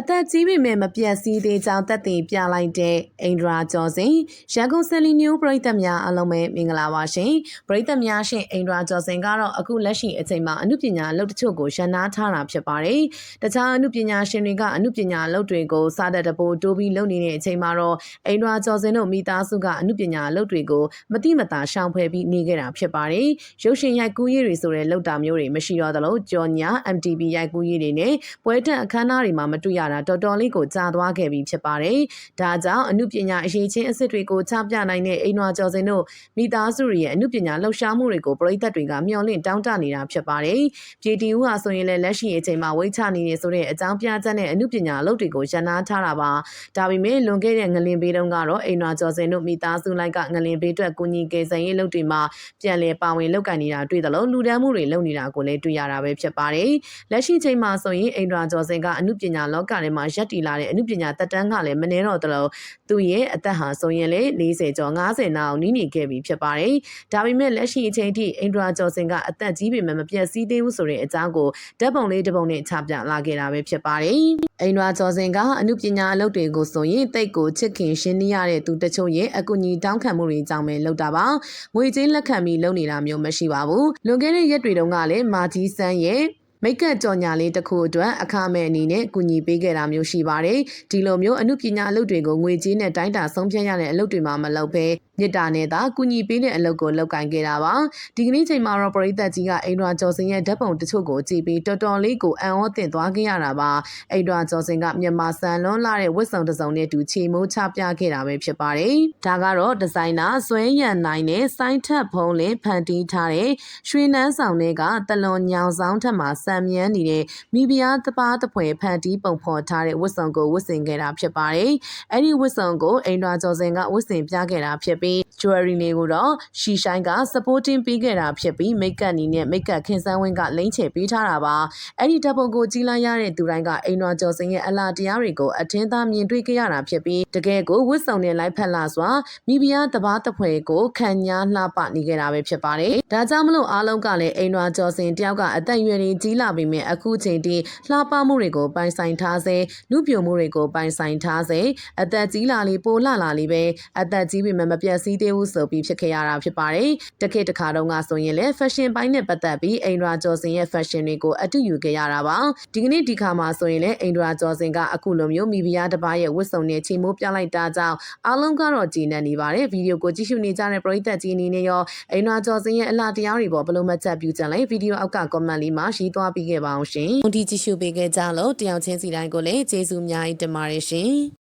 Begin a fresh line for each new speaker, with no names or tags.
အသက်ကြီးပေမဲ့မပြတ်စည်းသေးကြောင်းတက်တည်ပြလိုက်တဲ့အိန္ဒြာကျော်စင်ရန်ကုန်ဆယ်လီမျိုးပရိသတ်များအားလုံးပဲမင်္ဂလာပါရှင်ပရိသတ်များရှင်အိန္ဒြာကျော်စင်ကတော့အခုလက်ရှိအချိန်မှာအမှုပညာအလုပ်တချို့ကိုရန်နာထားတာဖြစ်ပါတယ်တခြားအမှုပညာရှင်တွေကအမှုပညာအလုပ်တွေကိုစားတဲ့တပိုးတိုးပြီးလုပ်နေတဲ့အချိန်မှာတော့အိန္ဒြာကျော်စင်တို့မိသားစုကအမှုပညာအလုပ်တွေကိုမတိမတာရှောင်ဖယ်ပြီးနေခဲ့တာဖြစ်ပါတယ်ရုပ်ရှင်ရိုက်ကူးရေးတွေဆိုတဲ့လောက်တာမျိုးတွေမရှိတော့သလိုကြော်ညာ MTV ရိုက်ကူးရေးတွေနဲ့ပွဲတက်အခမ်းအနားတွေမှာမတွေ့ရတာတော်တော်လေးကိုကြာသွားခဲ့ပြီဖြစ်ပါတယ်။ဒါကြောင့်အမှုပညာအရေးချင်းအစစ်တွေကိုချပြနိုင်တဲ့အိမ်နွာကျော်စင်တို့မိသားစုတွေရဲ့အမှုပညာလှူရှားမှုတွေကိုပရိသတ်တွေကမျှော်လင့်တောင်းတနေတာဖြစ်ပါတယ်။ပြည်တီဦးဟာဆိုရင်လည်းလက်ရှိအချိန်မှာဝိတ်ချနေနေဆိုတဲ့အကြောင်းပြချက်နဲ့အမှုပညာအလုပ်တွေကိုရန်နာထားတာပါ။ဒါပေမဲ့လွန်ခဲ့တဲ့ငလင်ဘေးတုန်းကတော့အိမ်နွာကျော်စင်တို့မိသားစုလိုက်ကငလင်ဘေးအတွက်ကိုကြီးကယ်ဆယ်ရေးလုပ်တွေမှာပြန်လည်ပါဝင်လုပ်ကင်နေတာတွေ့တယ်လို့လူဒန်းမှုတွေလုပ်နေတာကိုလည်းတွေ့ရတာပဲဖြစ်ပါတယ်။လက်ရှိချိန်မှာဆိုရင်အိမ်နွာကျော်စင်ကအမှုပညာလောကထဲမှာရက်တီလာတဲ့အမှုပညာတက်တန်းကလည်းမနှဲတော့တလို့သူရဲ့အသက်ဟာဆိုရင်လေ40ကျော်50နောက်နီးနေခဲ့ပြီဖြစ်ပါတယ်။ဒါပေမဲ့လက်ရှိအချိန်ထိအိန္ဒြာကျော်စင်ကအသက်ကြီးပေမဲ့မပြတ်စည်းသေးဘူးဆိုတဲ့အကြောင်းကိုဓာတ်ပုံလေးတစ်ပုံနဲ့ချပြလာခဲ့တာပဲဖြစ်ပါတယ်။အိန္ဒြာကျော်စင်ကအမှုပညာအလုပ်တွေကိုဆိုရင်တိတ်ကိုချစ်ခင်ရှင်းနေရတဲ့သူတချို့ရဲ့အကူအညီတောင်းခံမှုတွေကြောင့်ပဲလုပ်တာပါ။ငွေချင်းလက်ခံပြီးလုပ်နေတာမျိုးမရှိပါဘူး။လွန်ခဲ့တဲ့ရက်တွေတုန်းကလည်းမာကြီးစန်းရဲ့ မိတ်ကပ်ကြော်ညာလေးတစ်ခုအတွက်အခမဲ့အနေနဲ့ကူညီပေးခဲ့တာမျိုးရှိပါတယ်။ဒီလိုမျိုးအမှုပညာအလုပ်တွေကိုငွေကြေးနဲ့တိုင်းတာဆုံးဖြတ်ရတဲ့အလုပ်တွေမှာမလုပ်ဘဲမြစ်တာနဲ့သာကူညီပေးတဲ့အလုပ်ကိုလုပ်ကင်ခဲ့တာပါ။ဒီကနေ့ချိန်မှာတော့ပရိသတ်ကြီးကအိန္ဒြာကျော်စင်ရဲ့ဓာတ်ပုံတချို့ကိုကြည့်ပြီးတော်တော်လေးကိုအံ့ဩသင့်သွားခဲ့ရတာပါ။အိန္ဒြာကျော်စင်ကမြန်မာစံလွန်းလာတဲ့ဝတ်စုံတစ်စုံနဲ့တူချေမိုးချပြခဲ့တာပဲဖြစ်ပါတယ်။ဒါကတော့ဒီဇိုင်နာဆွဲရန်နိုင်နဲ့စိုင်းထက်ဖုံးလင်းဖန်တီးထားတဲ့ရွှေနန်းဆောင်တွေကတလွန်ညောင်ဆောင်ထက်မှာစံမြန်းနေတဲ့မိဖုရားတပားတပွဲဖန်တီးပုံဖော်ထားတဲ့ဝတ်စုံကိုဝတ်ဆင်ခဲ့တာဖြစ်ပါတယ်။အဲ့ဒီဝတ်စုံကိုအိန္ဒြာကျော်စင်ကဝတ်ဆင်ပြခဲ့တာဖြစ်ပြီး jewelry တွေကိုတော့ရှီရှိုင်းက supporting ပေးခဲ့တာဖြစ်ပြီး makeup နီနဲ့ makeup ခင်စန်းဝင်းကလိမ့်ချယ်ပေးထားတာပါအဲ့ဒီဓာတ်ပုံကိုကြီးလိုက်ရတဲ့သူတိုင်းကအိမ်တော်ကျော်စင်ရဲ့အလားတရားတွေကိုအထင်းသားမြင်တွေ့ခဲ့ရတာဖြစ်ပြီးတကယ်ကိုဝတ်စုံနဲ့လိုက်ဖက်လာစွာမိဖုရားတပားတဖွဲကိုခံညာလှပနေခဲ့တာပဲဖြစ်ပါတယ်ဒါကြောင့်မလို့အားလုံးကလည်းအိမ်တော်ကျော်စင်တယောက်ကအသက်အရွယ်ကြီးလာပြီးမြဲအခုချိန်ထိလှပမှုတွေကိုပိုင်ဆိုင်ထားစေလူပြိုမှုတွေကိုပိုင်ဆိုင်ထားစေအသက်ကြီးလာလေးပိုလှလာလေးပဲအသက်ကြီးပြီမှမပြတ်စည်းသေးဘူးဆိုပြီးဖြစ်ခဲ့ရတာဖြစ်ပါတယ်။တခေတ်တစ်ခါတုန်းကဆိုရင်လည်း fashion ပိုင်းနဲ့ပတ်သက်ပြီးအိန္ဒြာကျော်စင်ရဲ့ fashion တွေကိုအတူယူခဲ့ရတာပါ။ဒီကနေ့ဒီခါမှာဆိုရင်လည်းအိန္ဒြာကျော်စင်ကအခုလိုမျိုးမိဖုရားတစ်ပါးရဲ့ဝတ်စုံနဲ့ချိန်မိုးပြလိုက်တာကြောင့်အားလုံးကတော့ကြည်နံနေပါတယ်။ဗီဒီယိုကိုကြည့်ရှုနေကြတဲ့ပရိသတ်ကြီးအနေနဲ့ရောအိန္ဒြာကျော်စင်ရဲ့အလားတရားတွေပေါ်ဘယ်လိုမှတ်ချက်ပြုကြလဲဗီဒီယိုအောက်က comment လေးမှာရေးသွားပြီးခဲ့ပါအောင်ရှင်။ဒီကြည့်ရှုပေးခဲ့ကြလို့တယောက်ချင်းစီတိုင်းကိုလည်းကျေးဇူးအများကြီးတင်ပါတယ်ရှင်။